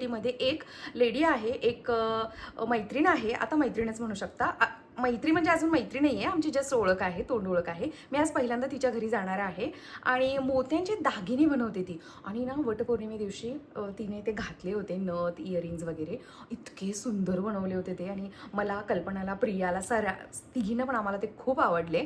सोसायटीमध्ये एक लेडी आहे एक मैत्रीण आहे. आता मैत्रीणच म्हणू शकता. मैत्री म्हणजे अजून मैत्री नाही आहे आमची जस्ट ओळख आहे तोंड ओळख आहे. मी आज पहिल्यांदा तिच्या घरी जाणार आहे. आणि मोत्यांचे दागिने बनवते ती. आणि ना वटपौर्णिमे दिवशी तिने ते घातले होते नथ इयरिंग्ज वगैरे. इतके सुंदर बनवले होते ते. आणि मला कल्पनाला प्रियाला सरा तिघीनं पण आम्हाला ते खूप आवडले.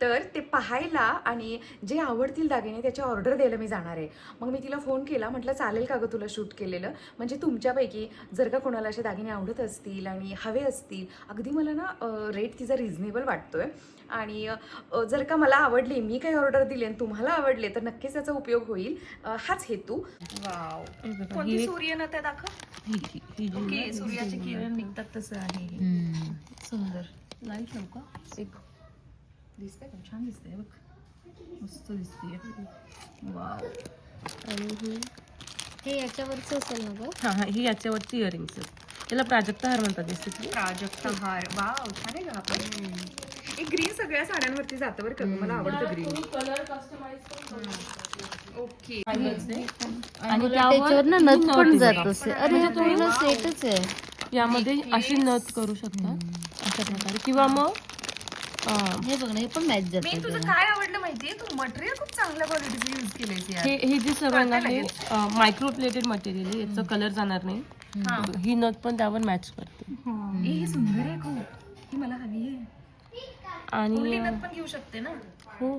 तर ते पाहायला आणि जे आवडतील दागिने त्याची ऑर्डर द्यायला मी जाणार आहे. मग मी तिला फोन केला म्हटलं चालेल का गं तुला शूट केलेलं? म्हणजे तुमच्यापैकी जर का कोणाला असे दागिने आवडत असतील आणि हवे असतील अगदी मला ना रेट तिचा रिझनेबल वाटतोय. आणि अ, जर का मला आवडली मी काही ऑर्डर दिली आणि तुम्हाला आवडले तर नक्कीच त्याचा उपयोग होईल. हाच हेतू. वाव. कोणती सूर्यनं त्या दाखव. ओके सूर्याचे किरण निघतात तसं आहे. सुंदर. लाइट एक. दिसतंय का छान दिसतंय बघ मस्त दिसते वाव आणि ही हे याच्यावरच असेल ना ग? हा हा ही याच्यावरची इयरिंग्स त्याला प्राजक्ता हार म्हणतात बेसिकली प्राजक्त हार. वाव छान आहे का आपण. एक ग्रीन सगळ्या साड्यांवरती जातं बरं का? मला आवडतं ग्रीन ओके आणि त्याच्यावर ना नथ पण जात असे अरे हा पूर्ण सेटच आहे. यामध्ये अशी नथ करू शकता अशा प्रकारे. किंवा मग हे. बघ ना हे पण मॅच मी तुझं जात काय आवडलं माहितीये? तू मटेरियल खूप चांगल्या क्वालिटीचं यूज केलंयस यार. हे हे जे सगळं ना हे मायक्रो प्लेटेड मटेरियल आहे याचं कलर जाणार नाही. ही. नथ पण त्यावर मॅच करते. ही सुंदर आहे खूप. ही मला हवी आहे. आणि लिनत पण घेऊ शकते ना? हो.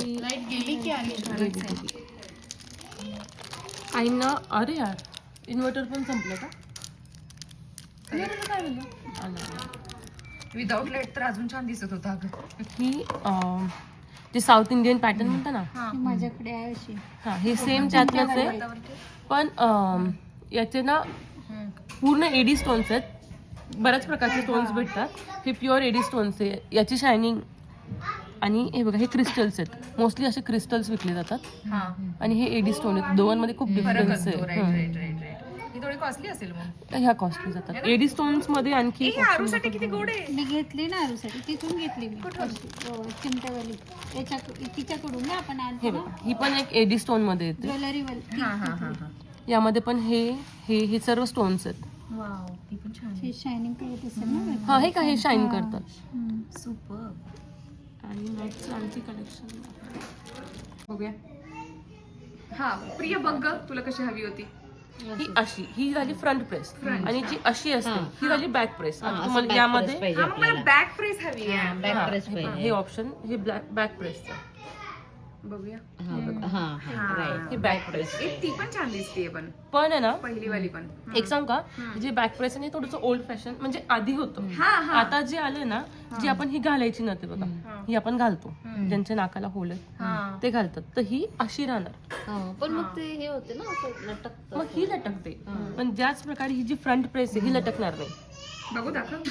लाइट गेली की आली आईना अरे यार इन्व्हर्टर पण संपलं का? काय झालं? विदाऊट लाइट तर अजून छान दिसत होता अगं. ही अं, जे साऊथ इंडियन पॅटर्न म्हणता ना माझ्याकडे आहे अशी. हा हे सेम त्यातलंच आहे. पण अं, याचे ना पूर्ण एडी स्टोन्स आहेत. बऱ्याच प्रकारचे स्टोन्स भेटतात. हे प्युअर एडी स्टोन्स आहे. याची शायनिंग आणि हे बघा हे क्रिस्टल्स आहेत. मोस्टली असे क्रिस्टल्स विकले जातात. हा. आणि हे एडी स्टोन आहेत. दोघांमध्ये खूप फरक डिफरन्स असतो. राईट आहे राईट राईट ही कॉस्टली असेल मग. ह्या कॉस्टली जातात. एडी स्टोन्समध्ये आणखी हे आरूसाठी किती गोड आहे? मी घेतली ना आरूसाठी. तिथून घेतली मी. चिमट्यावाली. याच्या तिच्याकडून ना आपण हे आणतो ना. बघा ही पण एक एडी स्टोनमध्ये येते. ज्वेलरी वाली. हा हा हा हा. यामध्ये पण हे हे हे सर्व स्टोन्स आहेत. वाव ही पण छान हे शायनिंग करत असेल ना? हा हे का हे शाईन करतात. सुपर आणि आणखी कलेक्शन बघूया. हा प्रिय बघ ग, तुला कशी हवी होती? ही अशी ही झाली फ्रंट प्रेस आणि जी अशी असते ही झाली बॅक प्रेस आता तुम्हाला यामध्ये बॅक प्रेस हवी आहे. बॅक प्रेस हा, हे ऑप्शन हे ब्लॅक बॅक प्रेसचं बघूया. हा हा. हे बॅक प्रेस ए, ती पण छान दिसते पण. पण आहे ना? पहिली वाली पण. एक सांग का? जे बॅक प्रेस आहे थोडस ओल्ड फॅशन म्हणजे आधी होतं. हा हा. आता जे आले ना जी आपण ही घालायची नव्हते बघा ही आपण घालतो. ज्यांच्या नाकाला होल आहे हा. ते घालतात. तर ही अशी राहणार. हा, पण मग ते हे होते ना असं मग ही लटकते. पण ज्याच प्रकारे ही जी फ्रंट प्रेस आहे ही लटकणार नाही. बघू दाखव.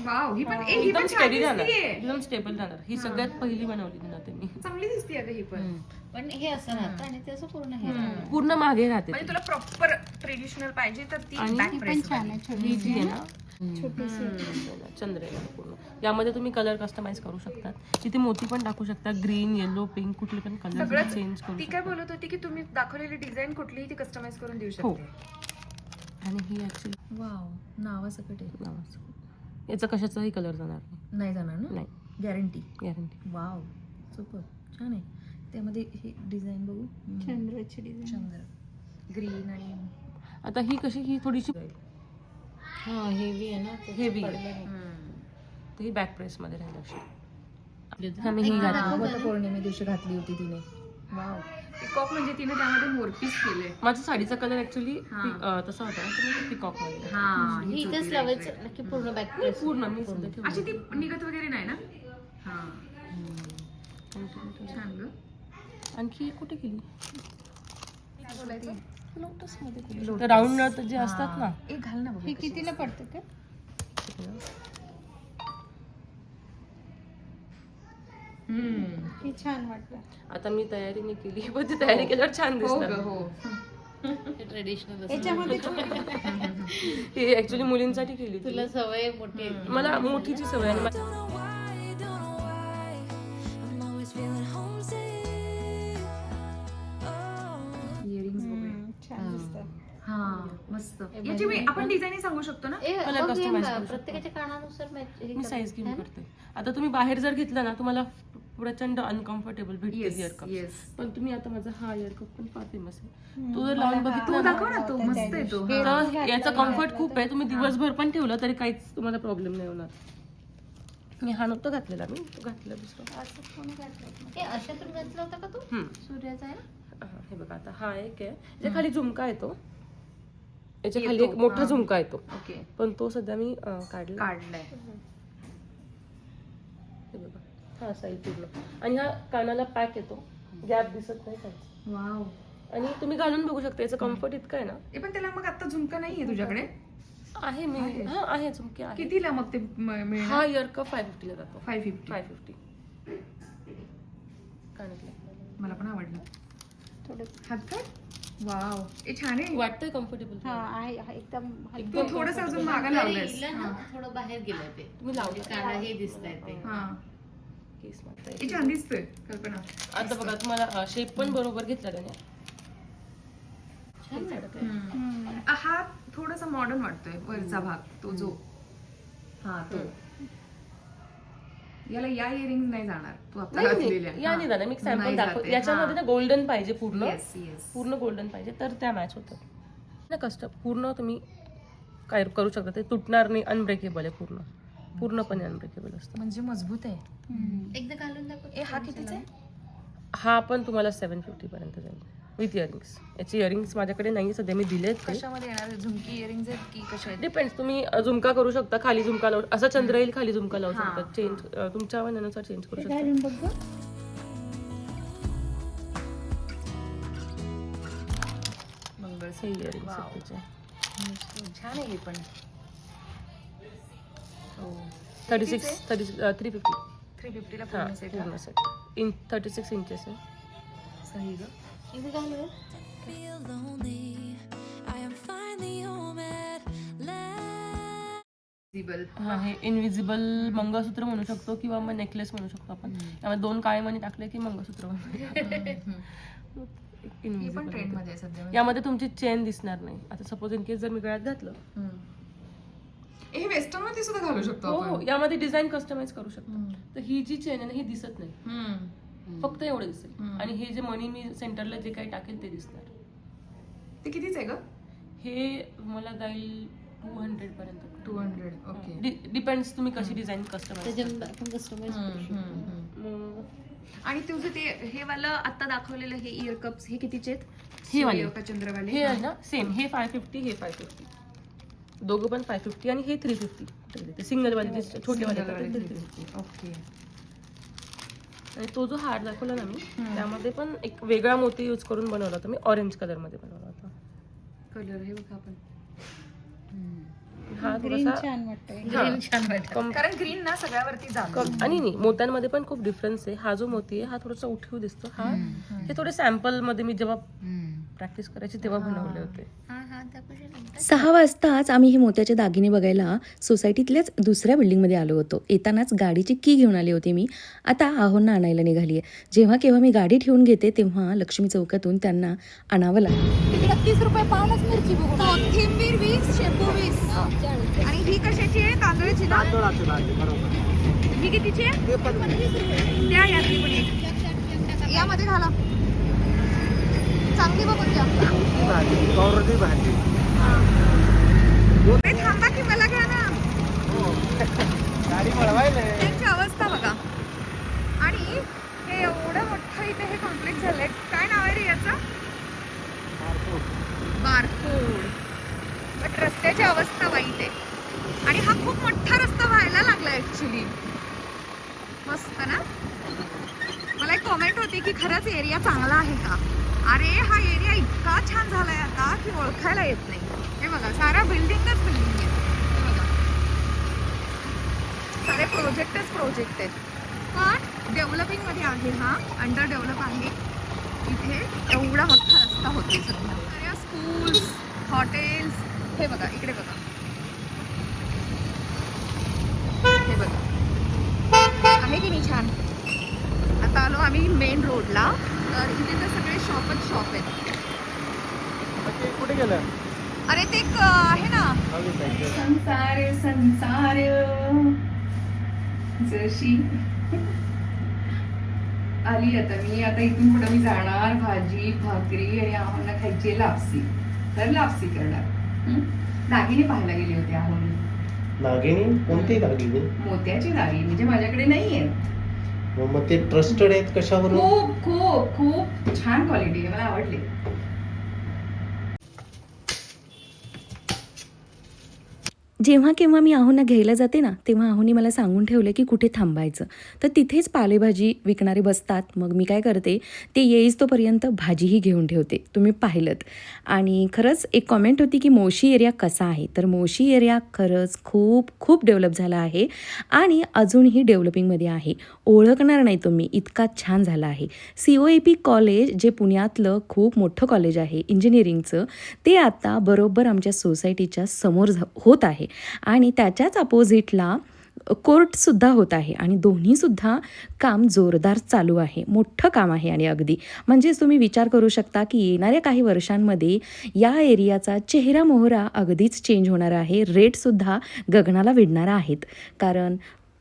वाव ही पण ए, ही एकदम पण छान स्टेडी राहणार दिसतीये. एकदम स्टेबल राहणार ही सगळ्यात पहिली बनवली ना मी चांगली दिसते अगं ही पण. पण हे असं राहतं आणि ते असं पूर्ण हे राहतं. पूर्ण मागे राहते म्हणजे तुला प्रॉपर ट्रेडिशनल पाहिजे तर ती आणि बॅक ती पण प्रेस छान आहे छोटी ही जी आहे ना? छोटीशी. पूर्ण. यामध्ये तुम्ही कलर कस्टमाइज करू शकता तिथे मोती पण टाकू शकता. ग्रीन येलो पिंक कुठले पण कलर सगळंच चेंज करू ती काय बोलत होती की तुम्ही दाखवलेली डिझाईन कुठलीही ती कस्टमाइज करून देऊ हो. शकते. आणि ही ऍक्च्युली वाव नावासकट आहे. याचा कशाचाही कलर जाणार नाही. नाही जाणार ना? नाही. गॅरंटी गॅरंटी वाव सुपर छान आहे. त्यामध्ये ही डिझाईन बघू. चंद्राची डिझाईन चंद्र. ग्रीन आणि आता ही कशी ही थोडीशी हा हेवी आहे ना हेवी आहे. ही बॅक प्रेस मध्ये राहील अशी आम्ही ही घातली. वट पौर्णिमे दिवशी घातली होती तिने. वाव पिकॉक म्हणजे तिने त्यामध्ये मोरपीस केले माझ्या साडीचा कलर ऍक्च्युली तसा होता पिकॉकमध्ये. हा हे इथेच लावायचं नक्की पूर्ण बॅक पूर्ण मी सध्या ठेवली. अशी ती निघत वगैरे नाही ना? हा. छान ग. आणखी कुठे गेली? लोटसमध्ये. राऊंड नट जे असतात ना. एक घाल ना हे कितीला पडतं का हम्म. हे छान वाटतं आता मी तयारी नाही केली पण ती तयारी केल्यावर छान हो. हो ट्रेडिशनल ही ऍक्च्युली मुलींसाठी केली. तुला सवय मोठी. मला मोठीची सवय homesick. Oh. मस्त. याची मी आपण डिझाईन सांगू शकतो ना? हे. प्रत्येकाच्या कानानुसार हे मी. साईज घेऊन है? करते. आता तुम्ही बाहेर जर घेतलं ना तुम्हाला प्रचंड अनकम्फर्टेबल भेटते Yes, इयर कप. पण तुम्ही आता माझा हा इयर कप पण फार फेमस आहे. तो जर लावून बघितला तो ना दाखव ना तो मस्त आहे तो तर याचा कम्फर्ट खूप आहे. तुम्ही दिवसभर पण ठेवलं तरी काहीच तुम्हाला प्रॉब्लेम नाही होणार. मी हा नव्हता घातलेला मी तो घातलेला दुसरा. असं कोणी घातलं? ए, अशातून घातला होता का तू? हम्म. सूर्याचा आहे ना? हा, हे बघा आता हा एक आहे. याच्या खाली झुमका येतो. याच्या खाली येतो, एक मोठा हा. झुमका येतो. ओके. पण तो सध्या मी अं, काढला काढलाय. हा साईज पूर्ण आणि हा कानाला पॅक येतो. गॅप दिसत नाही काहीच वाव आणि तुम्ही घालून बघू शकता याचं कम्फर्ट इतकं आहे ना. ए पण त्याला मग आता झुमका नाहीये तुझ्याकडे? आहे मी हा आहे झुमके आहे. कितीला मग ते म- मिळणार? हा इयर कप फाय फिफ्टीला जातो. फाय फिफ्टी फाय फिफ्टी कानातलं. मला पण आवडलं. थोडं. हात काय वाव ए छान आहे. वाटतंय कम्फर्टेबल हा आहे आहे, एकदम तू थोडस अजून मागं लावलंयस. ना थोडं बाहेर गेलं ते. तुम्ही लावलं काना हे दिसत आहे ते. हा. केस येईल. छान दिसतोय कल्पना. आता बघा तुम्हाला शेप पण बरोबर घेतला त्याने. हा थोडासा मॉडर्न वाटतोय वरचा भाग तो जो. हा तो. याला या इयरिंग नाही जाणार तू नाही, या नाही मी सॅम्पल नाही दाखव जाते, याच्यामध्ये. ना गोल्डन पाहिजे पूर्ण. येस येस पूर्ण गोल्डन पाहिजे तर त्या मॅच होतात ना कस्ट पूर्ण तुम्ही काय करू शकता ते तुटणार नाही अनब्रेकेबल आहे पूर्ण. पूर्णपणे अनब्रेकेबल असतं. म्हणजे मजबूत आहे. एकदा घालून दाखव ए हा कितीचा आहे? हा पण तुम्हाला सेवन फिफ्टी पर्यंत जाईल. विथ इयरिंग्स याचे इयरिंग्स माझ्याकडे नाही सध्या मी दिलेत कशामध्ये येणार? झुमकी इयरिंग आहेत की कशा आहेत? डिपेंड्स तुम्ही झुमका करू शकता खाली झुमका लावू असा चंद्र येईल खाली झुमका लावू शकता. चेंज तुमच्या मनानुसार चेंज करू शकता. मंगळसूत्र. हे इयरिंग्स छान आहे पण. Thirty six thirty three fifty three फिफ्टीला हां पूर्ण सेट पूर्ण set in thirty six inches आहे सही ग. इथे घालूया Feel lonely. I am finally home at last. Visible. हा हे इनविजिबल मंगळसूत्र म्हणू शकतो किंवा मग नेकलेस म्हणू शकतो आपण. त्यामध्ये दोन काळे मणी टाकले की मंगळसूत्र बनतं. ही पण Invisible. ट्रेंड होतं. मध्ये आहे सध्या. यामध्ये तुमची चेन दिसणार नाही. आता सपोज इन केस जर मी गळ्यात घातलं हे वेस्टर्नमध्ये सुद्धा घालू शकतो हो आपण. यामध्ये डिझाईन कस्टमाइज करू शकतो. हम्म. तर ही जी चेन आहे ना ही दिसत नाही. हम्म. फक्त एवढं दिसेल. हम्म. आणि हे जे मनी मी सेंटरला जे काही टाकेल ते दिसणार. ते कितीच आहे ग? हे मला जाईल टू हंड्रेड पर्यंत. टू हंड्रेड ओके डिपेंड्स तुम्ही कशी डिझाईन कस्टमाइज आपण कस्टमाइज करू शकतो. आणि तुझं ते हे वालं आता दाखवलेलं हे इयर कप्स हे कितीचे आहेत? हे वाले. सूर्य का चंद्रवाले. हे आहे ना सेम हे फाय फिफ्टी हे फाय फिफ्टी दोघं पण फाय फिफ्टी आणि हे थ्री फिफ्टी ते सिंगल वाले छोटे वाले येतात ते 350. ओके आणि तो जो हार दाखवला ना मी त्यामध्ये पण एक वेगळा मोती यूज करून बनवला होता. मी ऑरेंज कलरमध्ये बनवला होता. कलर हे बघा आपण. हा ग्रीन थोडासा छान वाटतंय. हा. छान वाटतं कम- कारण ग्रीन ना सगळ्यावरती जातो. कम- आणि नाही मोत्यांमध्ये पण खूप डिफरन्स आहे. हा जो मोती आहे हा थोडासा उठीव दिसतो. हा हे थोडे सॅम्पलमध्ये मी जेव्हा प्रॅक्टिस करायची तेव्हा बनवले होते. सहा वाजताच आम्ही हे मोत्याचे दागिने बघायला सोसायटीतल्याच दुसऱ्या बिल्डिंगमध्ये आलो होतो. येतानाच गाडीची की घेऊन आली होती मी. आता आहोंना आणायला निघाली आहे जेव्हा केव्हा मी गाडी ठेवून घेते तेव्हा लक्ष्मी चौकातून त्यांना आणावं लागतं. तिकडे तीस रुपये पावलाच मिरची बघू. कोथिंबीर वीस शेपू वीस. आणि ही कशाची आहे? तांदळाची ना? ही कितीची आहे? द्या यातली एक यामध्ये घाला चांगली बघून द्या ए, थांबा की मला घ्या ना. त्यांची अवस्था बघा. आणि हे एवढं मोठं इथे हे कॉम्प्लेक्स झालंय. काय नाव आहे रे याचं? बारकोड. बट रस्त्याची अवस्था वाईट आहे. आणि हा खूप मोठा रस्ता व्हायला लागला ऍक्च्युली मस्त ना? मला एक कॉमेंट होती की खरंच एरिया चांगला आहे का? अरे हा एरिया इतका छान झालाय आता की ओळखायला येत नाही. हे बघा सारा बिल्डिंगच बिल्डिंग आहे. हे बघा. सारे प्रोजेक्टच प्रोजेक्ट आहेत. पण डेव्हलपिंगमध्ये आहे हा अंडर डेव्हलप आहे. इथे एवढा मोठा रस्ता होते सध्या. स्कूल्स हॉटेल्स हे बघा इकडे बघा. हे बघा. आहे की नाही छान? आता आलो आम्ही मेन रोडला तर इथे तर सगळे शॉपच शॉप आहेत. कुठे गेलं अरे ते आहे ना. संसार संसार. जशी. आली आता मी आता इथून पुढे मी जाणार भाजी भाकरी आणि आम्हाला खायची लापसी. तर लापसी करणार. हं? दागिने पाहायला गेले होते आहोत नागिनी कोणती नागिनी मोत्याची दागिने म्हणजे माझ्याकडे नाही आहेत मग ते ट्रस्टेड आहेत कशावरून? खूप खूप खूप छान क्वालिटी आहे. मला आवडली. जेव्हा केव्हा मी आहोंना घ्यायला जाते ना तेव्हा आहोनी मला सांगून ठेवलं की कुठे थांबायचं. तर तिथेच पालेभाजी विकणारे बसतात. मग मी काय करते ते येईस तोपर्यंत भाजीही घेऊन ठेवते. तुम्ही पाहिलं आणि खरंच एक कॉमेंट होती की मोशी एरिया कसा आहे? तर मोशी एरिया खरंच खूप खूप डेव्हलप झाला आहे आणि अजूनही डेव्हलपिंगमध्ये आहे. ओळखणार नाही तुम्ही इतका छान झाला आहे. C O A P college जे पुण्यातलं खूप मोठं कॉलेज आहे इंजिनिअरिंगचं ते आता बरोबर आमच्या सोसायटीच्या समोर झ- होत आहे. आणि त्याच्याच अपोजिटला कोर्टसुद्धा होत आहे आणि दोन्हीसुद्धा काम जोरदार चालू आहे. मोठं काम आहे आणि अगदी. म्हणजेच तुम्ही विचार करू शकता की येणाऱ्या काही वर्षांमध्ये या एरियाचा चेहरा मोहरा अगदीच चेंज होणार आहे. रेटसुद्धा गगनाला विडणार आहेत. कारण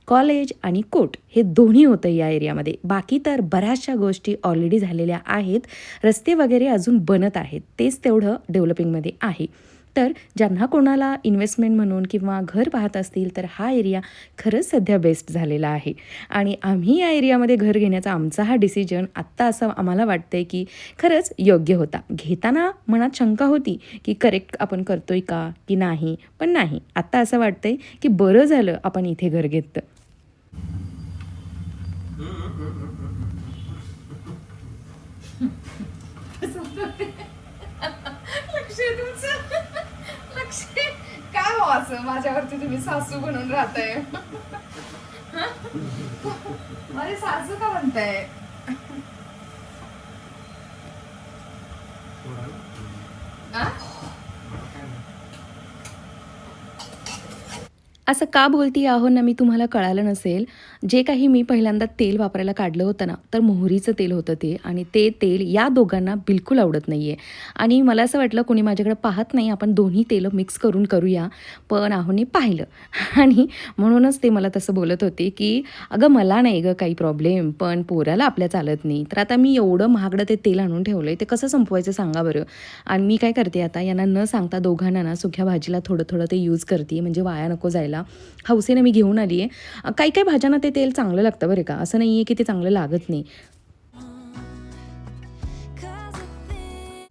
कॉलेज आणि कोर्ट हे दोन्ही होतं या एरियामध्ये. बाकी तर बऱ्याचशा गोष्टी ऑलरेडी झालेल्या आहेत. रस्ते वगैरे अजून बनत आहेत. तेच तेवढं डेव्हलपिंगमध्ये आहे. तर ज्यांना कोणाला इन्व्हेस्टमेंट म्हणून किंवा घर पाहत असतील तर हा एरिया खरंच सध्या बेस्ट झालेला आहे. आणि आम्ही या एरियामध्ये घर घेण्याचा आमचा हा डिसिजन आत्ता असं आम्हाला वाटतंय की खरंच योग्य होता. घेताना मनात शंका होती की करेक्ट आपण करतोय का की नाही? पण नाही. आत्ता असं वाटतंय की बरं झालं आपण इथे घर घेतलं. लक्ष तुमचं. काय हो असं? माझ्यावरती तुम्ही सासू बनून राहताय. अरे सासू का म्हणताय? आ? असं का बोलती आहो ना मी तुम्हाला कळालं नसेल? जे काही मी पहिल्यांदा तेल वापरायला काढलं होतं ना तर मोहरीचं तेल होतं ते आणि ते तेल या दोघांना बिलकुल आवडत नाही आहे आणि मला असं वाटलं कोणी माझ्याकडे पाहत नाही आपण दोन्ही तेलं मिक्स करून करूया. पण आहोने पाहिलं. आणि म्हणूनच ते मला तसं बोलत होते की अगं मला नाही गं काही प्रॉब्लेम पण पोराला आपल्या चालत नाही. तर आता मी एवढं महागडं ते तेल आणून ठेवलं आहे ते कसं संपवायचं सांगा बरं. आणि मी काय करते आता यांना न सांगता दोघांना ना सुक्या भाजीला थोडं थोडं ते यूज करते म्हणजे वाया नको जायला. हौसेनं मी घेऊन आली आहे काही काही भाज्यांना ते तेल चांगलं लागतं बरं का. असं नाही आहे की ते चांगलं लागत नाही.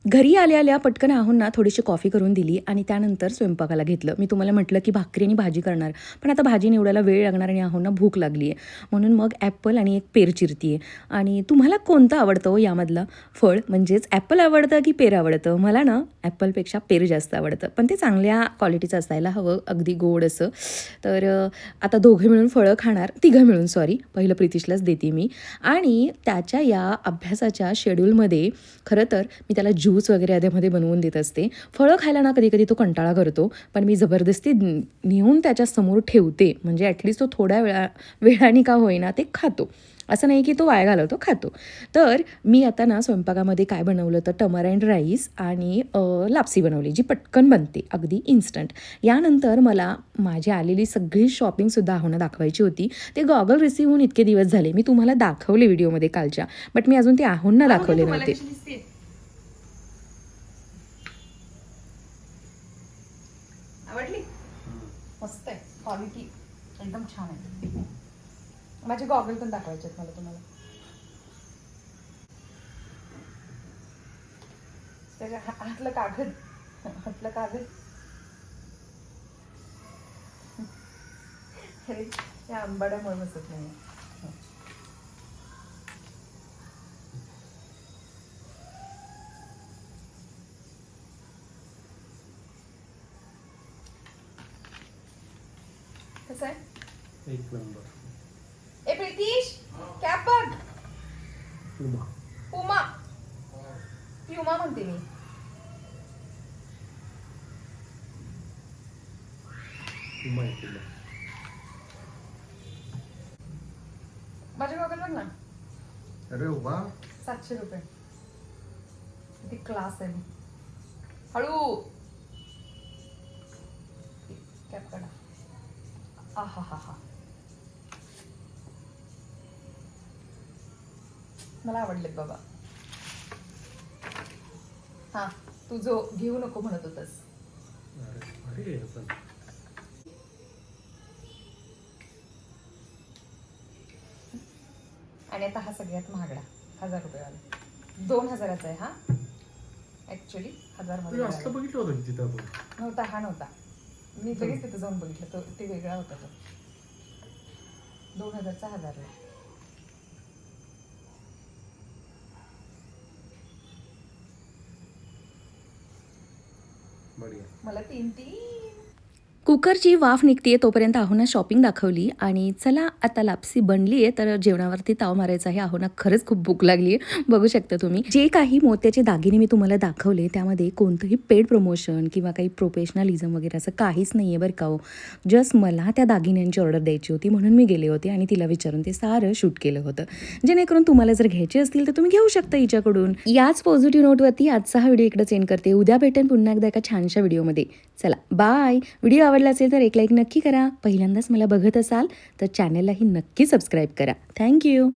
घरी आल्या आल्या पटकन आहोंना थोडीशी कॉफी करून दिली आणि त्यानंतर स्वयंपाकाला घेतलं. मी तुम्हाला म्हटलं की भाकरी आणि भाजी करणार पण आता भाजी निवडायला वेळ लागणार आणि आहोंना भूक लागली आहे. म्हणून मग ॲपल आणि एक पेर चिरती आहे आणि तुम्हाला कोणतं आवडतं हो यामधलं? फळ म्हणजेच ॲपल आवडतं की पेर आवडतं? मला ना ॲपलपेक्षा पेर जास्त आवडतं. पण ते चांगल्या क्वालिटीचं असायला हवं अगदी गोड असं. तर आता दोघं मिळून फळं खाणार तिघं मिळून सॉरी पहिलं प्रितिशलाच देते मी. आणि त्याच्या या अभ्यासाच्या शेड्यूलमध्ये खरं तर मी त्याला ज्यूस वगैरे आधीमध्ये बनवून देत असते. फळं खायला ना कधी कधी तो कंटाळा करतो. पण मी जबरदस्ती नेऊन त्याच्यासमोर ठेवते. म्हणजे ॲटलिस्ट तो थोड्या वेळा वेळाने का होईना ते खातो. असं नाही की तो वाया घालवतो खातो. तर मी आता ना स्वयंपाकामध्ये काय बनवलं तर टमराईंड राईस आणि लापसी बनवली जी पटकन बनते अगदी इन्स्टंट यानंतर मला माझी आलेली सगळी शॉपिंगसुद्धा आव्हानं दाखवायची होती. ते गॉगल रिसीव्ह होऊन इतके दिवस झाले. मी तुम्हाला दाखवले व्हिडिओमध्ये कालच्या. बट मी अजून ते आहोंना दाखवले नव्हते कशी दिसते? आवडली मस्त आहे. क्वालिटी एकदम छान आहे. माझे गॉगल पण दाखवायचे आहेत मला तुम्हाला. त्याच्या हातलं कागद. हातलं कागद. अरे या आंबाड्यामुळे बसत नाही कसं आहे एक नंबर. ए प्रितीश? कॅप बघ. उमा. ती उमा म्हणते मी. उमा आहे उमा. माझ्या गॉगल बघ ना. अरे वा सातशे रुपये. किती क्लास आहे हळू. कॅप काढा आ हा हा मला आवडलेत बाबा. हा तू जो घेऊ नको म्हणत होतास. आणि आता हा सगळ्यात महागडा हजार रुपयेवाला. दोन हजाराचा आहे हा. ऍक्च्युली हजारमध्ये असलं बघितलं होतं की तिथं आपण. नव्हता हा नव्हता. मी लगेच तिथं जाऊन बघितलं तो ते वेगळा होता तो. दोन हजारचा हजार आहे. बढिया. मला तीन तीन कुकरची वाफ निघतीये तोपर्यंत आहोना शॉपिंग दाखवली आणि चला आता लापसी बनली आहे तर जेवणावरती ताव मारायचा आहे. आहोना खरंच खूप भूक लागली आहे बघू शकता तुम्ही. जे काही मोत्याचे दागिने मी तुम्हाला दाखवले त्यामध्ये कोणतंही पेड प्रमोशन किंवा काही प्रोफेशनलिझम वगैरे असं काहीच नाही आहे बरं का हो. जस्ट मला त्या दागिन्यांची ऑर्डर द्यायची होती म्हणून मी गेले होते आणि तिला विचारून ते सारं शूट केलं होतं. जेणेकरून तुम्हाला जर घ्यायचे असतील तर तुम्ही घेऊ शकता हिच्याकडून. याच पॉझिटिव्ह नोटवरती आजचा हा व्हिडिओ इकडे सेंड करते. उद्या भेटेन पुन्हा एकदा एका छानशा व्हिडिओमध्ये चला बाय व्हिडिओ आवडला असेल तर एक लाईक नक्की करा. पहिल्यांदाच मला बघत असाल तर चॅनललाही नक्की सबस्क्राईब करा. थँक्यू